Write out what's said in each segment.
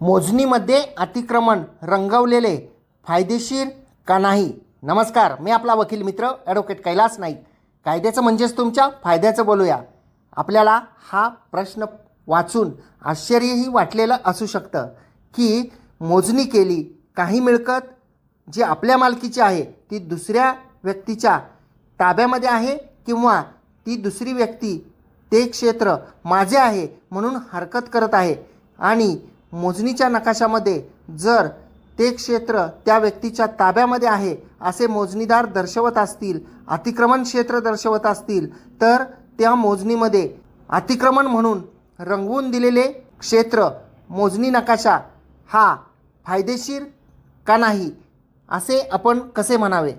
मोजणीमध्ये अतिक्रमण रंगवलेले फायदेशीर का नाही? नमस्कार मी आपला वकील मित्र ॲडव्होकेट कैलास नाईक. कायद्याचं म्हणजेच तुमच्या फायद्याचं बोलूया. आपल्याला हा प्रश्न वाचून आश्चर्यही वाटलेलं असू शकतं की मोजणी केली काही मिळकत जी आपल्या मालकीची आहे ती दुसऱ्या व्यक्तीच्या ताब्यामध्ये आहे किंवा ती दुसरी व्यक्ती ते क्षेत्र माझे आहे म्हणून हरकत करत आहे आणि मोजणीच्या नकाशामध्ये जर ते क्षेत्र त्या व्यक्तीच्या ताब्यामध्ये आहे असे मोजणीदार दर्शवत असतील अतिक्रमण क्षेत्र दर्शवत असतील तर त्या मोजणीमध्ये अतिक्रमण म्हणून रंगवून दिलेले क्षेत्र मोजणी नकाशा हा फायदेशीर का नाही असे आपण कसे म्हणावे?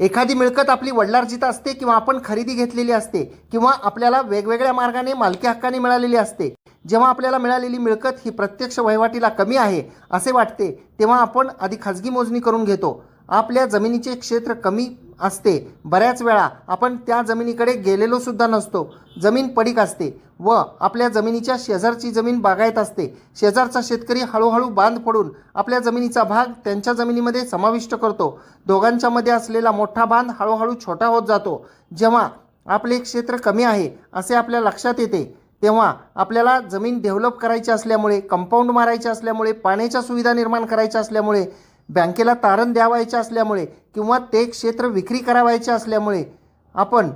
एखादी मिळकत आपली वडिलार्जित असते किंवा आपण खरेदी घेतलेली असते किंवा आपल्याला वेगवेगळ्या मार्गाने मालकी हक्काने मिळालेली असते जेव्हा आपल्याला मिळालेली मिळकत ही प्रत्यक्ष वहिवाटीला कमी आहे असे वाटते तेव्हा आपण आधी खाजगी मोजणी करून घेतो. आपल्या जमिनीचे क्षेत्र कमी असते. बऱ्याच वेळा आपण त्या जमिनीकडे गेलेलो सुद्धा नसतो. जमीन पडीक असते व आपल्या जमिनीच्या शेजारची जमीन बागायत असते. शेजारचा शेतकरी हळूहळू बांध पडून आपल्या जमिनीचा भाग त्यांच्या जमिनीमध्ये समाविष्ट करतो. दोघांच्यामध्ये असलेला मोठा बांध हळूहळू छोटा होत जातो. जेव्हा आपले क्षेत्र कमी आहे असे आपल्या लक्षात येते. तेव्हा आपल्याला जमीन डेव्हलप करायची असल्यामुळे कंपाऊंड मारायचे असल्यामुळे पाण्याच्या सुविधा निर्माण करायच्या असल्यामुळे बँकेला तारण द्यावायचे असल्यामुळे किंवा ते क्षेत्र विक्री करावायचे असल्यामुळे आपण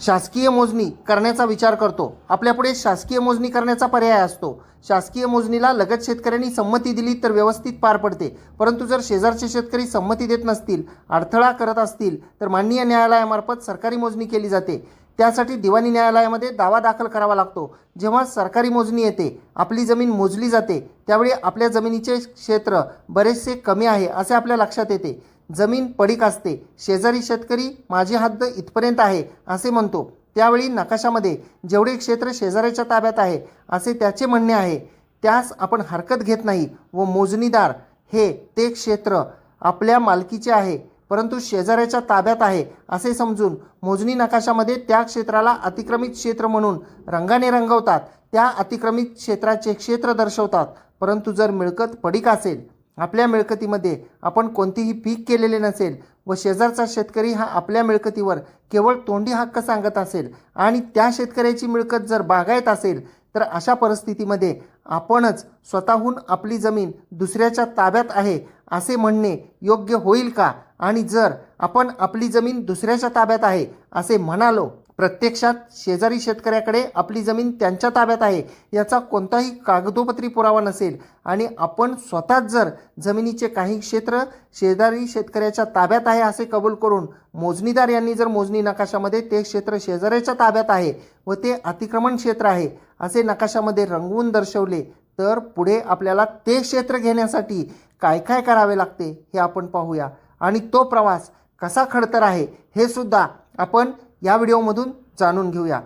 शासकीय मोजणी करण्याचा विचार करतो. आपल्यापुढे शासकीय मोजणी करण्याचा पर्याय असतो. शासकीय मोजणीला लगत शेतकऱ्यांनी संमती दिली तर व्यवस्थित पार पडते. परंतु जर शेजारचे शेतकरी संमती देत नसतील अडथळा करत असतील तर माननीय न्यायालयामार्फत सरकारी मोजणी केली जाते. त्यासाठी दिवाणी न्यायालयामध्ये दावा दाखल करावा लागतो. जेव्हा सरकारी मोजणी येते आपली जमीन मोजली जाते त्यावेळी आपल्या जमिनीचे क्षेत्र बरेचसे कमी आहे असे आपल्या लक्षात येते. जमीन पडीक असते शेजारी शेतकरी माझी हद्द इथपर्यंत आहे असे म्हणतो. त्यावेळी नकाशामध्ये जेवढे क्षेत्र शेजाऱ्याच्या ताब्यात आहे असे त्याचे म्हणणे आहे. त्यास आपण हरकत घेत नाही व मोजणीदार हे ते क्षेत्र आपल्या मालकीचे आहे परंतु शेजाऱ्याच्या ताब्यात आहे असे समजून मोजणी नकाशामध्ये त्या क्षेत्राला अतिक्रमित क्षेत्र म्हणून रंगाने रंगवतात. त्या अतिक्रमित क्षेत्राचे क्षेत्र दर्शवतात. परंतु जर मिळकत पडीक असेल आपल्या मिळकतीमध्ये आपण कोणतेही पीक केलेले नसेल व शेजारचा शेतकरी हा आपल्या मिळकतीवर केवळ तोंडी हक्क सांगत असेल आणि त्या शेतकऱ्याची मिळकत जर बागायत असेल तर अशा परिस्थितीमध्ये आपणच स्वतःहून आपली जमीन दुसऱ्याच्या ताब्यात आहे असे म्हणणे योग्य होईल का? आणि जर आपण आपली जमीन दुसऱ्याच्या ताब्यात आहे असे म्हणालो प्रत्यक्षात शेजारी शेतकऱ्याकडे आपली जमीन त्यांच्या ताब्यात आहे याचा कोणताही कागदोपत्री पुरावा नसेल. आणि आपण स्वतःच जर जमिनीचे काही क्षेत्र शेजारी शेतकऱ्याच्या ताब्यात आहे असे कबूल करून मोजणीदार यांनी जर मोजणी नकाशामध्ये ते क्षेत्र शेजाऱ्याच्या ताब्यात आहे व ते अतिक्रमण क्षेत्र आहे असे नकाशामध्ये रंगवून दर्शवले तर पुढे आपल्याला ते क्षेत्र घेण्यासाठी काय काय करावे लागते हे आपण पाहूया. आणि तो प्रवास कसा खडतर आहे हे सुद्धा आपण या व्हिडिओमधून जाणून घेऊया.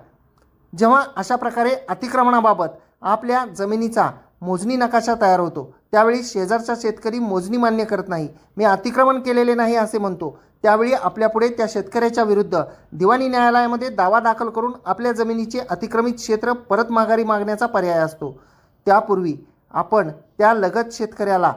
जेव्हा अशा प्रकारे अतिक्रमणाबाबत आपल्या जमिनीचा मोजणी नकाशा तयार होतो त्यावेळी शेजारचा शेतकरी मोजणी मान्य करत नाही. मी अतिक्रमण केलेले नाही असे म्हणतो. त्यावेळी आपल्यापुढे त्या शेतकऱ्याच्या विरुद्ध दिवाणी न्यायालयामध्ये दावा दाखल करून आपल्या जमिनीचे अतिक्रमित क्षेत्र परत माघारी मागण्याचा पर्याय असतो. त्यापूर्वी आपण त्या लगत शेतकऱ्याला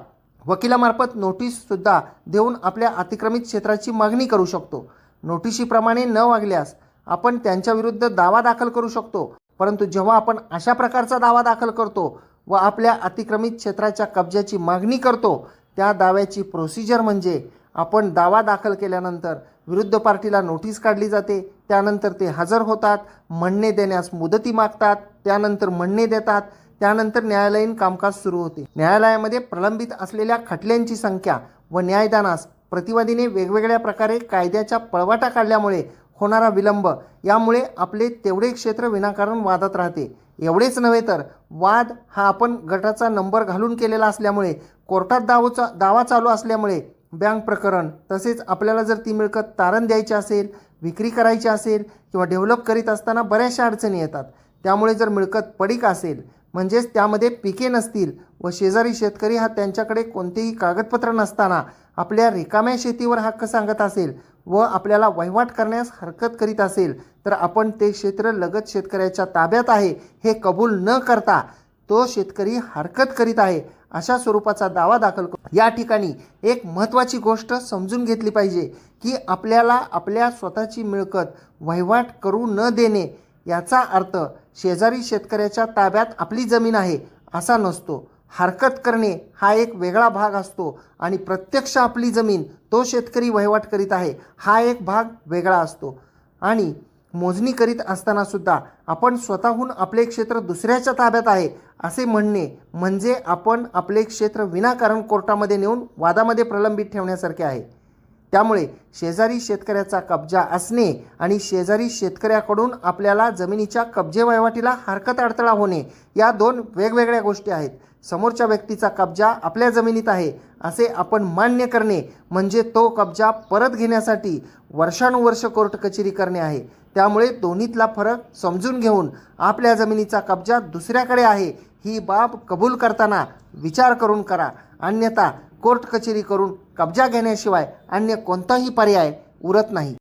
वकिलामार्फत नोटीससुद्धा देऊन आपल्या अतिक्रमित क्षेत्राची मागणी करू शकतो. नोटिशीप्रमाणे न वागल्यास आपण त्यांच्याविरुद्ध दावा दाखल करू शकतो. परंतु जेव्हा आपण अशा प्रकारचा दावा दाखल करतो व आपल्या अतिक्रमित क्षेत्राच्या कब्जाची मागणी करतो त्या दाव्याची प्रोसिजर म्हणजे आपण दावा दाखल केल्यानंतर विरुद्ध पार्टीला नोटीस काढली जाते त्यानंतर ते हजर होतात म्हणणे देण्यास मुदती मागतात त्यानंतर म्हणणे देतात त्यानंतर न्यायालयीन कामकाज सुरू होते. न्यायालयामध्ये प्रलंबित असलेल्या खटल्यांची संख्या व न्यायदानास प्रतिवादीने वेगवेगळ्या प्रकारे कायद्याच्या पळवाटा काढल्यामुळे होणारा विलंब. यामुळे आपले तेवढे क्षेत्र विनाकारण वादात राहते. एवढेच नव्हे तर वाद हा आपण गटाचा नंबर घालून केलेला असल्यामुळे कोर्टात दावचा दावा चालू असल्यामुळे बँक प्रकरण तसेच आपल्याला जर ती मिळकत तारण द्यायची असेल विक्री करायची असेल किंवा डेव्हलप करीत असताना बऱ्याचशा अडचणी येतात. त्यामुळे जर मिळकत पडीक असेल म्हणजेच त्यामध्ये पिके नसतील व शेजारी शेतकरी हा त्यांच्याकडे कोणतेही कागदपत्र नसताना आपल्या रिकाम्या शेतीवर हक्क सांगत असेल व आपल्याला वहिवाट करण्यास हरकत करीत असेल तर आपण ते क्षेत्र लगत शेतकऱ्याच्या ताब्यात आहे हे कबूल न करता तो शेतकरी हरकत करीत आहे अशा स्वरूपाचा दावा दाखल करतो या ठिकाणी एक महत्त्वाची गोष्ट समजून घेतली पाहिजे की आपल्याला आपल्या स्वतःची मिळकत वहिवाट करू न देणे याचा अर्थ शेजारी शेतकऱ्याच्या ताब्यात आपली जमीन आहे असा नसतो. हरकत करणे हा एक वेगळा भाग असतो आणि प्रत्यक्ष आपली जमीन तो शेतकरी वहिवाट करीत आहे हा एक भाग वेगळा असतो. आणि मोजणी करीत असतानासुद्धा आपण स्वतःहून आपले क्षेत्र दुसऱ्याच्या ताब्यात आहे असे म्हणणे म्हणजे आपण आपले क्षेत्र विनाकारण कोर्टामध्ये नेऊन वादामध्ये प्रलंबित ठेवण्यासारखे आहे. त्यामुळे शेजारी शेतकऱ्याचा कब्जा असणे आणि शेजारी शेतकऱ्याकडून आपल्याला जमिनीच्या कब्जे वहिवाटीला हरकत अडथळा होणे या दोन वेगवेगळ्या गोष्टी आहेत. समोरच्या व्यक्तीचा कब्जा आपल्या जमिनीत आहे असे आपण मान्य करणे म्हणजे तो कब्जा परत घेण्यासाठी वर्षानुवर्ष कोर्ट कचेरी करणे आहे. त्यामुळे दोन्हीतला फरक समजून घेऊन आपल्या जमिनीचा कब्जा दुसऱ्याकडे आहे ही बाब कबूल करताना विचार करून करा. अन्यथा कोर्ट कचेरी करून कब्जा घेण्याशिवाय अन्य कोणताही पर्याय उरत नाही.